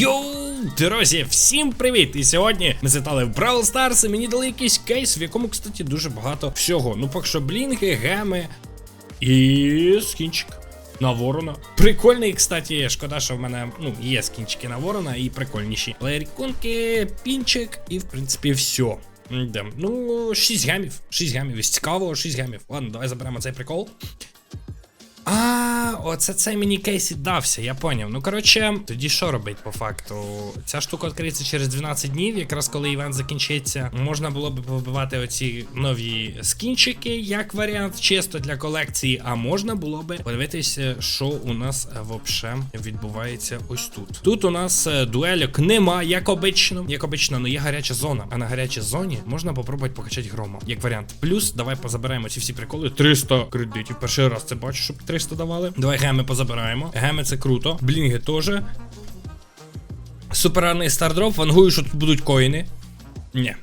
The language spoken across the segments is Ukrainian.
Йоу, друзі, всім привіт! І сьогодні ми злітали в Brawl Stars і мені дали якийсь кейс, в якому, кстати, дуже багато всього. Ну, поки що блінги, геми і скінчик. На ворона. Прикольний, кстати, шкода, що в мене ну, є скінчики на ворона і прикольніші. Лайріконки, пінчик і, в принципі, все. Ну, 6 гемів. 6 гемів. Із цікавого 6 гемів. Ладно, давай заберемо цей прикол. А, оце цей мені кейс дався, я поняв. Ну коротше, тоді що робить по факту? Ця штука відкриється через 12 днів, якраз коли івент закінчиться. Можна було б побивати оці нові скінчики, як варіант, чисто для колекції. А можна було би подивитися, що у нас вообще відбувається ось тут. Тут у нас е, дуельок нема, як обично. Як обично, але є гаряча зона. А на гарячій зоні можна попробувати покачати грома. Як варіант. Плюс, давай позабираємо ці всі приколи. 300 кредитів. Перший раз це бачу, щоб 300 давали. Давай геми позабираємо. Геми це круто. Блінги теж. Суперарний стардроп. Вангую, що тут будуть коїни. Ні.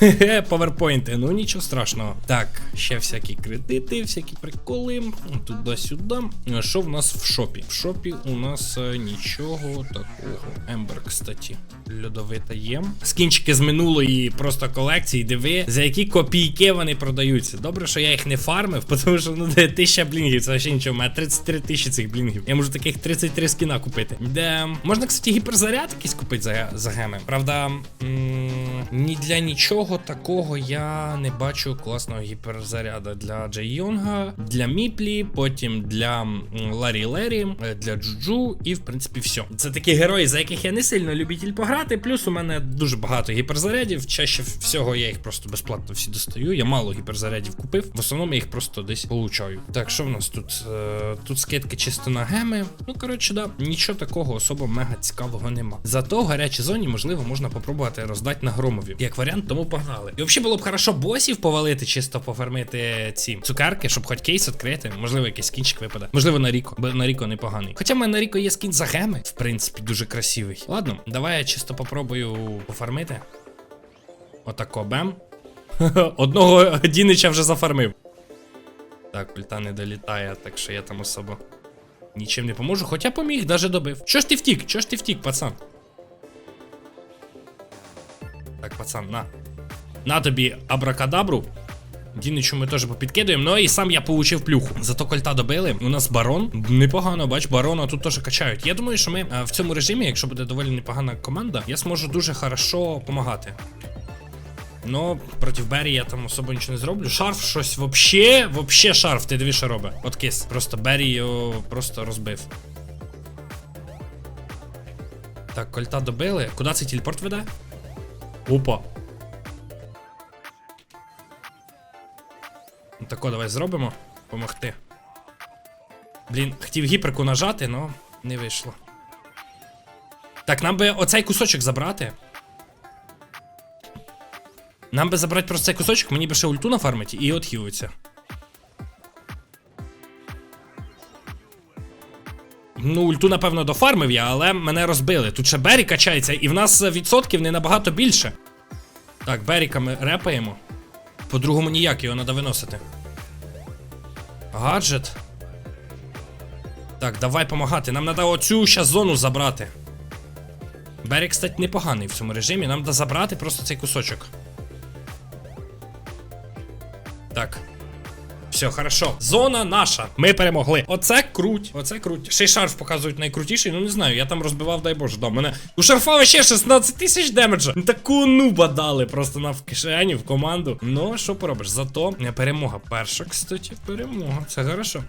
Поверпойнти, ну нічого страшного. Так, ще всякі кредити, всякі приколи. Туди-сюди. Що в нас в шопі? В шопі у нас е, нічого такого. Ембер, кстати, льодовита є. Скінчики з минулої просто колекції, диви, за які копійки вони продаються. Добре, що я їх не фармив, тому що ну тисяча блінгів, це ще нічого. У мене 33 тисячі цих блінгів. Я можу таких 33 скіна купити. Де можна, кстати, гіперзаряд якийсь купити за, за геми. Правда. м ні для нічого такого я не бачу класного гіперзаряду для Джей Йонга, для Міплі, потім для Ларі Лері, е, для Джуджу і в принципі все. Це такі герої, за яких я не сильно любитель пограти. Плюс у мене дуже багато гіперзарядів. Чаще всього я їх просто безплатно всі достаю. Я мало гіперзарядів купив. В основному я їх просто десь получаю. Так, що в нас тут? Е, Тут скидки чисто на геми. Ну коротше, да, нічого такого особо мега цікавого нема. Зато в гарячій зоні можливо можна попробувати роздати на громові. Як варіант, тому погнали. І взагалі було б хорошо босів повалити, чисто пофармити ці цукерки, щоб хоч кейс відкрити. Можливо, якийсь скінчик випаде. Можливо, на Ріко, бо на Ріко непоганий. Хоча в мене на Ріко є скін за геми, в принципі, дуже красивий. Ладно, давай я чисто попробую пофармити. Отако бем. Одного Дінича вже зафармив. Так, пульта не долітає, так що я там особо нічим не поможу. Хоча поміг, даже добив. Чого ж ти втік? Чого ж ти втік, пацан? Пацан, на. На тобі абракадабру. Діничу ми теж попідкидуємо. Ну і сам я получив плюху. Зато кольта добили. У нас барон. Непогано, бач, барона тут теж качають. Я думаю, що ми е, в цьому режимі, якщо буде доволі непогана команда, я зможу дуже хорошо допомагати. Ну, проти Беррі я там особо нічого не зроблю. Шарф щось вообще, вообще шарф, ти диви, що робить. От кис. Просто Беррі його просто розбив. Так, кольта добили. Куди цей телепорт веде? Опа. Ну, Тако, давай зробимо. Помогти. Блін, хотів гіперку нажати, но не вийшло. Так, нам би оцей кусочок забрати. Нам би забрати просто цей кусочок, мені би ще ульту нафармити і отхилиться. Ну, ульту, напевно, дофармив я, але мене розбили. Тут ще Беррі качається, і в нас відсотків не набагато більше. Так, Беріка ми репаємо. По-другому ніяк його треба виносити. Гаджет. Так, давай помагати. Нам треба оцю щас зону забрати. Берік, кстати, непоганий в цьому режимі. Нам треба забрати просто цей кусочок. Все, хорошо. Зона наша. Ми перемогли. Оце круть. Оце круть. Ще й шарф показують найкрутіший. Ну не знаю, я там розбивав, дай Боже, да. Мене. У шарфа ще 16 тисяч демеджа. Таку нуба дали просто на в кишені, в команду. Ну, що поробиш? Зато перемога. Перша, кстати, перемога. Це хорошо.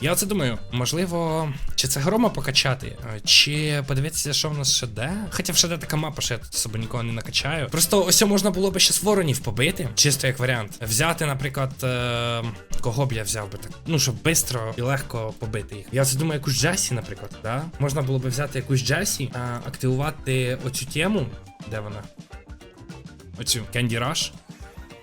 Я оце думаю, можливо, чи це грома покачати, е, чи подивитися, що в нас ще де. Хоча в ще така мапа, що я тут особо нікого не накачаю. Просто ось можна було би ще з воронів побити, чисто як варіант. Взяти, наприклад, е кого б я взяв би так. Ну, щоб швидко і легко побити їх. Я оце думаю, якусь Джасі, наприклад, да? Можна було би взяти якусь Джасі, е активувати оцю тему. Де вона? Оцю Candy Rush.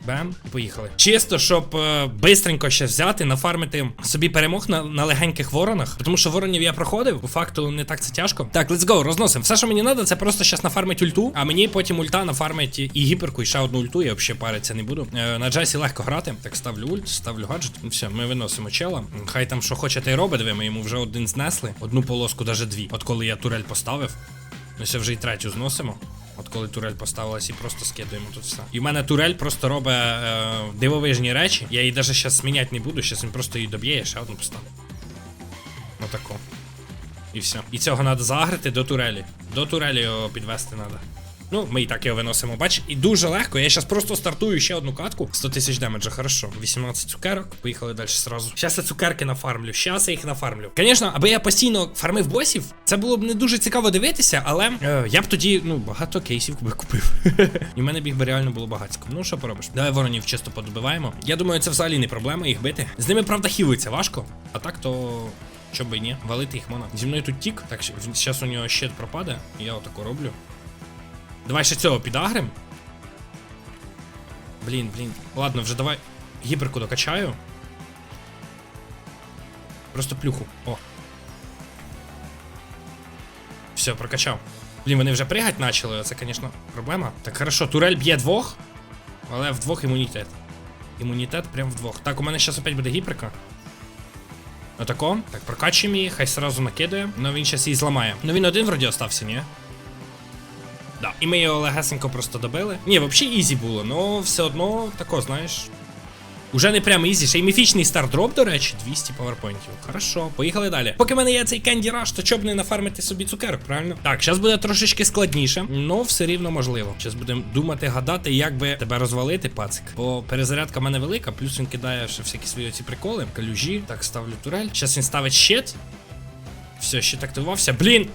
Бем, поїхали. Чисто, щоб е, бистренько ще взяти, нафармити собі перемог на, на легеньких воронах. Тому що воронів я проходив, по факту не так це тяжко. Так, let's go, розносимо. Все, що мені треба, це просто зараз нафармить ульту, а мені потім ульта нафармить і гіперку, і ще одну ульту, я взагалі париться не буду. Е, на Джасі легко грати. Так, ставлю ульт, ставлю гаджет. Ну все, ми виносимо чела. Хай там що хоче, те й робить, диви, ми йому вже один знесли. Одну полоску, навіть дві. От коли я турель поставив. Ми ще вже і третю зносимо. От коли турель поставилась і просто скидуємо тут все. І в мене турель просто робить е, дивовижні речі. Я її навіть зараз міняти не буду, зараз він просто її доб'є, я ще одну поставлю. Отако. І все. І цього треба загрити до турелі. До турелі його підвести треба. Ну, ми і так його виносимо, бач, і дуже легко. Я зараз просто стартую ще одну катку. 100 тисяч демеджа, хорошо. 18 цукерок. Поїхали далі сразу. Зараз я цукерки нафармлю. Зараз я їх нафармлю. Звісно, аби я постійно фармив босів, це було б не дуже цікаво дивитися, але е, я б тоді, ну, багато кейсів би купив. І в мене б їх би реально було багатько. Ну, що поробиш? Давай воронів чисто подобиваємо. Я думаю, це взагалі не проблема їх бити. З ними, правда, хілиться важко. А так то. Що би ні, валити їх можна. Зі мною тут тік, так зараз у нього щит пропаде, я отако роблю. Давай ще цього підагрим. Блін, блін. Ладно, вже давай гіперку докачаю. Просто плюху. О. Все, прокачав. Блін, вони вже пригать почали, це, звісно, проблема. Так, хорошо, турель б'є двох, але вдвох імунітет. Імунітет прям вдвох. Так, у мене зараз опять буде гіперка. Отако. Так, прокачуємо її, хай сразу накидає. Ну він зараз її зламає. Ну він один вроді остався, ні? І ми його легесенько просто добили. Ні, взагалі ізі було, але все одно тако, знаєш. Уже не прямо ізі, ще й міфічний стардроп, до речі, 200 паверпойнтів. Хорошо, поїхали далі. Поки в мене є цей Кенді Раш, то чоб не нафармити собі цукерок, правильно? Так, зараз буде трошечки складніше, але все рівно можливо. Зараз будемо думати, гадати, як би тебе розвалити, пацик. Бо перезарядка в мене велика, плюс він кидає ще всякі свої ці приколи. Калюжі. Так, ставлю турель. Зараз він ставить щит. Все, щит активувався. Блін!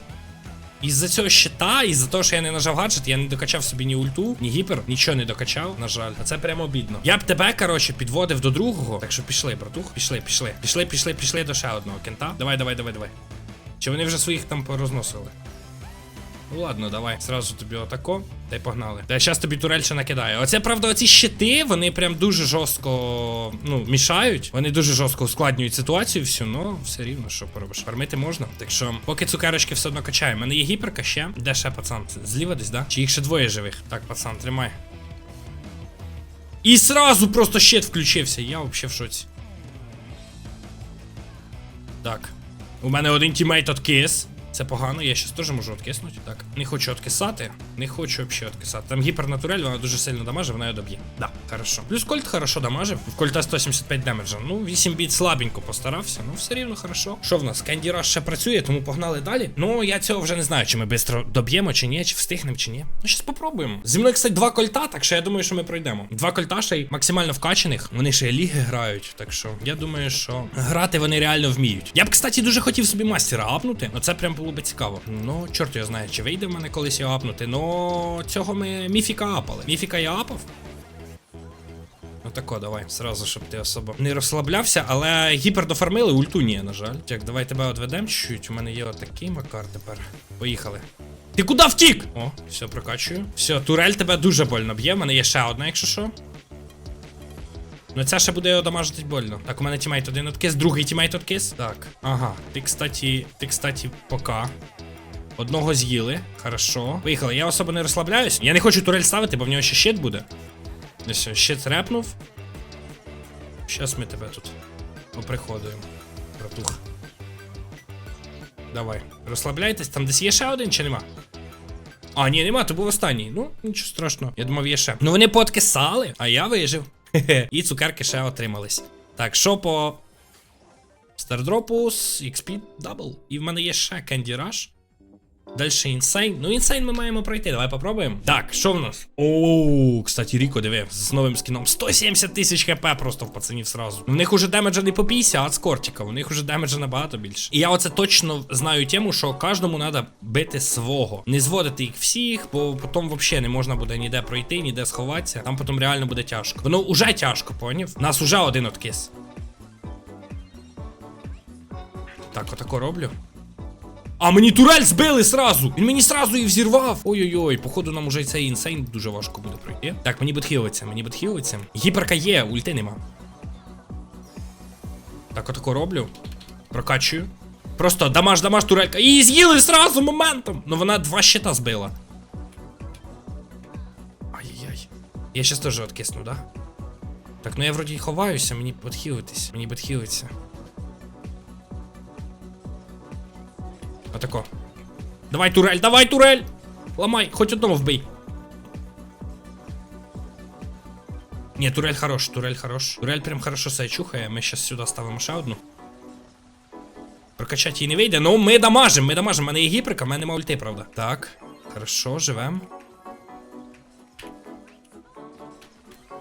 Із-за цього щита, і за того, що я не нажав гаджет, я не докачав собі ні ульту, ні гіпер, нічого не докачав, на жаль. А це прямо обідно. Я б тебе, коротше, підводив до другого. Так що пішли, братух. Пішли, пішли. Пішли, пішли, пішли до ще одного кента. Давай, давай, давай, давай. Чи вони вже своїх там порозносили? Ну ладно, давай. Сразу тобі отако. Та й погнали. Та я зараз тобі турель накидаю. Оце, правда, оці щити, вони прям дуже жорстко ну, мішають. Вони дуже жорстко ускладнюють ситуацію всю, ну все рівно, що поробиш. Фармити можна. Так що, поки цукерочки все одно качаємо. У мене є гіперка ще. Де ще, пацан? Зліва десь, да? Чи їх ще двоє живих? Так, пацан, тримай. І сразу просто щит включився. Я взагалі в шоці. Так. У мене один тімейт откис. Це погано, я щас теж можу откиснути. Так, не хочу откисати. Не хочу взагалі откисати. Там гіпернатурель, вона дуже сильно дамажить, вона її доб'є. Да, хорошо. Плюс кольт хорошо дамажив. В кольта 175 демеджа. Ну, 8 біт слабенько постарався. Ну, все рівно хорошо. Що в нас? Кенді Rush ще працює, тому погнали далі. Ну, я цього вже не знаю, чи ми швидко доб'ємо, чи ні, чи встигнемо, чи ні. Ну, щас попробуємо. Зі мною, кстати, два кольта, так що я думаю, що ми пройдемо. Два кольта ще й максимально вкачаних. Вони ще й ліги грають. Так що я думаю, що грати вони реально вміють. Я б, кстати, дуже хотів собі мастера апнути. Оце прям було би цікаво. Ну, чорт його знає, чи вийде в мене колись його апнути. Ну, цього ми міфіка апали. Міфіка я апав. Отако, давай, сразу, щоб ти особо не розслаблявся, але гіпер дофармили, ульту ні, на жаль. Так, давай тебе одведемо чуть-чуть. У мене є отакий макар тепер. Поїхали. Ти куди втік? О, все, прокачую. Все, турель тебе дуже больно б'є. В мене є ще одна, якщо що. Ну ця ще буде його дамажити больно. Так, у мене тімейт один откис, другий тімейт откис. Так, ага. Ти, кстати, ти, кстати, пока. Одного з'їли. Хорошо. Поїхали. Я особо не розслабляюсь. Я не хочу турель ставити, бо в нього ще щит буде. Ось, щит репнув. Щас ми тебе тут поприходуємо. Братух. Давай. Розслабляйтесь, там десь є ще один чи нема? А, ні, нема, то був останній. Ну, нічого страшного. Я думав, є ще. Ну вони пооткисали, а я вижив. І цукерки ще отримались. Так, що по Стардропу з XP Double. І в мене є ще Candy Rush. Дальше інсейн. Ну, інсейн ми маємо пройти. Давай попробуємо. Так, що в нас? Оу, кстати, Ріко, диви, з новим скіном. 170 тисяч хп просто в пацанів сразу. В них уже демеджа не по 50 з кортика, у них уже демеджа набагато більше. І я оце точно знаю тему, що кожному треба бити свого. Не зводити їх всіх, бо потім взагалі не можна буде ніде пройти, ніде сховатися. Там потім реально буде тяжко. Воно уже тяжко, поняв? У нас уже один откис. Так, отако роблю. А мені турель збили сразу! Він мені сразу її взірвав. Ой-ой-ой, походу нам уже цей інсейн дуже важко буде пройти. Так, мені підхилиться, мені підхилиться. Гіперка є, ульти нема. Так, отако роблю. Прокачую. Просто дамаж, дамаж, турелька. І з'їли сразу моментом. Ну вона два щита збила. Ай-яй-яй. Я щас теж откисну, да? Так, ну я вроді ховаюся, мені підхилитись. Мені підхилиться. Отако. Давай, турель, давай, турель! Ламай, хоч одного вбий. Ні, турель хорош, турель хорош. Турель прям хорошо себе чухає. Ми зараз сюди ставимо ще одну. Прокачати її не вийде. Ну, ми дамажим, ми дамажим. У мене є гіперка, в мене нема ульти, правда. Так, хорошо, живем.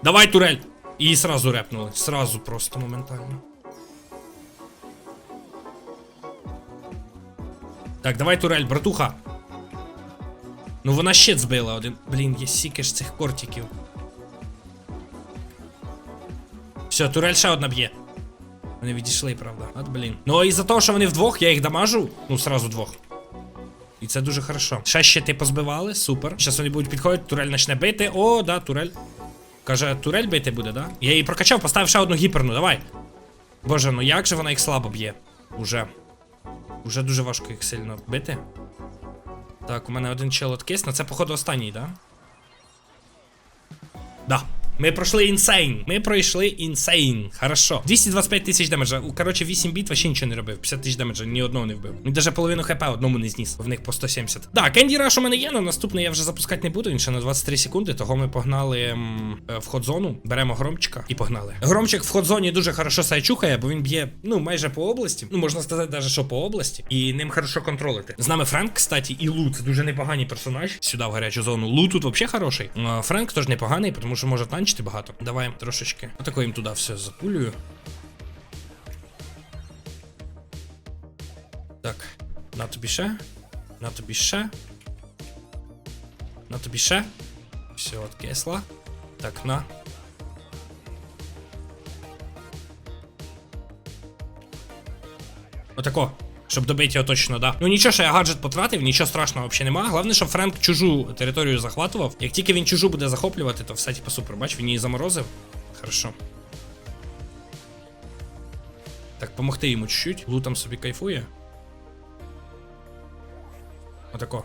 Давай, турель! І сразу репнули. Сразу просто моментально. Так, давай турель, братуха. Ну вона щит збила один. Блін, є стільки ж цих кортиків. Все, турель ще одна б'є. Вони відійшли, правда. От блін. Ну і за того, що вони вдвох, я їх дамажу. Ну, сразу двох. І це дуже хорошо. Ще щити позбивали, супер. Зараз вони будуть підходити, турель почне бити. О, да, турель. Каже, турель бити буде, да? Я її прокачав, поставив ще одну гіперну, давай. Боже, ну як же вона їх слабо б'є? Уже. Уже дуже важко їх сильно бити. Так, у мене один чел але Це, походу, останній, да? Да. Ми пройшли інсейн. Ми пройшли інсейн. Хорошо. 225 тисяч демеджа. Коротше, 8 біт вообще нічого не робив. 50 тисяч демеджа, ні одного не вбив. Він даже половину хп одному не зніс. В них по 170. Так, Кенді Раш у мене є, але наступний я вже запускати не буду. Він ще на 23 секунди. Того ми погнали м, е, в ход-зону. Беремо громчика і погнали. Громчик в ход-зоні дуже хорошо себе чухає, бо він б'є, ну, майже по області. Ну, можна сказати, навіть що по області. І ним хорошо контролити. З нами Френк, кстати, і Лут. Дуже непогані персонаж. Сюди в гарячу зону. Лут тут взагалі хороший. Френк теж непоганий, тому що може танчити багато. Давай трошечки. Отако їм туди все запулюю. Так, на тобі ще. На тобі ще. На тобі ще. Все, от кисла. Так, на. Отако. Щоб добити його точно, да. Ну нічого, що я гаджет потратив, нічого страшного взагалі нема. Головне, щоб Френк чужу територію захватував. Як тільки він чужу буде захоплювати, то все типу супер. Бач, він її заморозив. Хорошо. Так, помогти йому чуть-чуть. Лутом собі кайфує. Отако.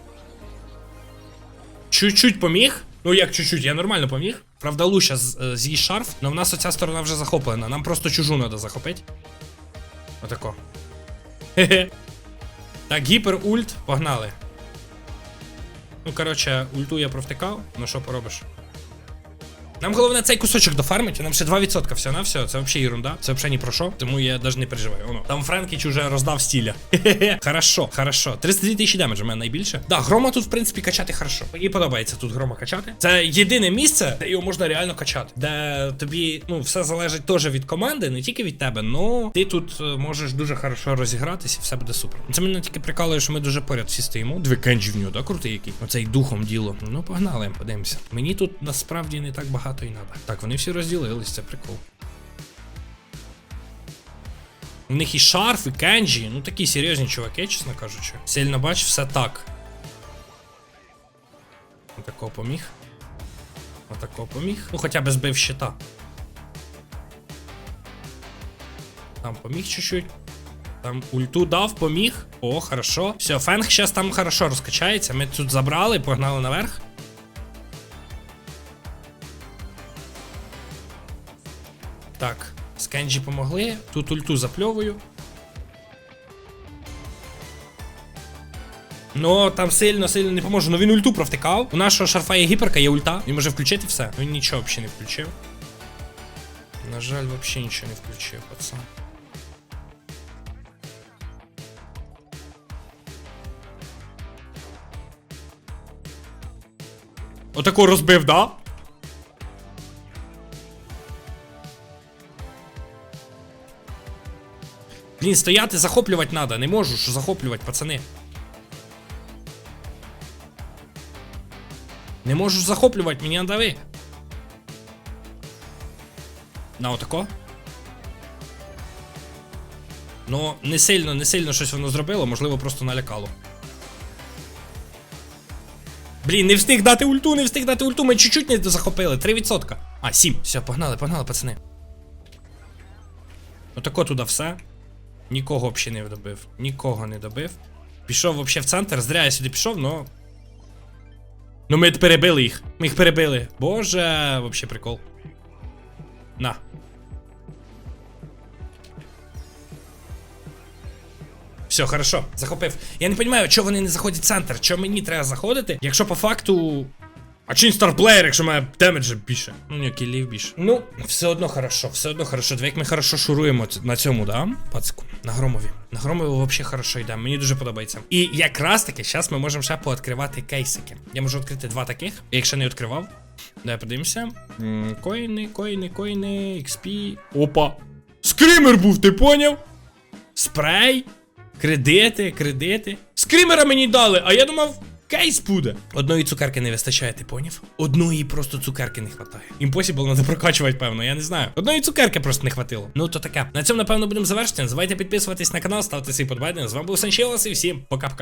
Чуть-чуть поміг. Ну як чуть-чуть, я нормально поміг. Правда, Луша з- з'їсть шарф, але в нас оця сторона вже захоплена. Нам просто чужу треба захопити. Отако. Хе-хе. Так, гіпер ульт, погнали. Ну, коротше, ульту я провтикав, ну що поробиш. Нам головне цей кусочок дофармити, нам ще 2% все на все, це взагалі ерунда, це взагалі ні про що, тому я навіть не переживаю. Воно. Там Френкіч уже роздав стіля. Хорошо, хорошо. 32 тисячі демеджа в мене найбільше. Да, грома тут, в принципі, качати хорошо. Мені подобається тут грома качати. Це єдине місце, де його можна реально качати. Де тобі, ну, все залежить теж від команди, не тільки від тебе, но ти тут е, можеш дуже хорошо розігратись і все буде супер. Це мене тільки прикалує, що ми дуже поряд всі стоїмо. Дві кенджі в нього, да, крутий який. Оцей духом діло. Ну, погнали, подивимося. Мені тут насправді не так багато і надо. Так, вони всі розділились, це прикол. У них і шарф, і кенджі, ну такі серйозні чуваки, чесно кажучи. Сильно бач, все так. Отако поміг. Отако поміг. Ну хоча б збив щита. Там поміг чуть-чуть. Там ульту дав, поміг. О, хорошо. Все, фенг зараз там хорошо розкачається. Ми тут забрали, погнали наверх. Кенджі помогли. Тут ульту запльовую. Ну, там сильно, сильно не поможу. Ну він ульту провтикав. У нашого шарфа є гіперка, є ульта. Він може включити все. Він нічого взагалі не включив. На жаль, взагалі нічого не включив, пацан. Отако розбив, да? Блін, стояти, захоплювати треба. Не можу, що захоплювати, пацани. Не можу захоплювати, мені надави. На отако. Ну, не сильно, не сильно щось воно зробило, можливо, просто налякало. Блін, не встиг дати ульту, не встиг дати ульту, ми чуть-чуть не захопили. 3%. А, 7. Все, погнали, погнали, пацани. Отако туди все. Нікого взагалі не добив. Нікого не добив. Пішов взагалі в центр. Зря я сюди пішов, но. Ну ми перебили їх. Ми їх перебили. Боже, взагалі прикол. На. Все, хорошо, захопив. Я не розумію, чого вони не заходять в центр, чого мені треба заходити, якщо по факту. А чи старплеєр, якщо має демеджа більше? Ну ні, кілів більше. Ну, все одно хорошо, все одно хорошо. Дві як ми хорошо шуруємо на цьому, да? Пацку. На громові. На громові взагалі хорошо йде. Мені дуже подобається. І якраз таки, зараз ми можемо ще пооткривати кейсики. Я можу відкрити два таких, я їх не відкривав. Давай подивимося. Коїни, коїни, коїни, XP. Опа. Скример був, ти поняв? Спрей. Кредити, кредити. Скримера мені дали, а я думав, кейс буде. Одної цукерки не вистачає, ти поняв? Одної просто цукерки не хватає. Impossible треба прокачувати, певно, я не знаю. Одної цукерки просто не хватило. Ну то таке. На цьому, напевно, будемо завершити. Не забувайте підписуватись на канал, ставте свій подбайдення. З вами був Санчелос і всім пока-пока.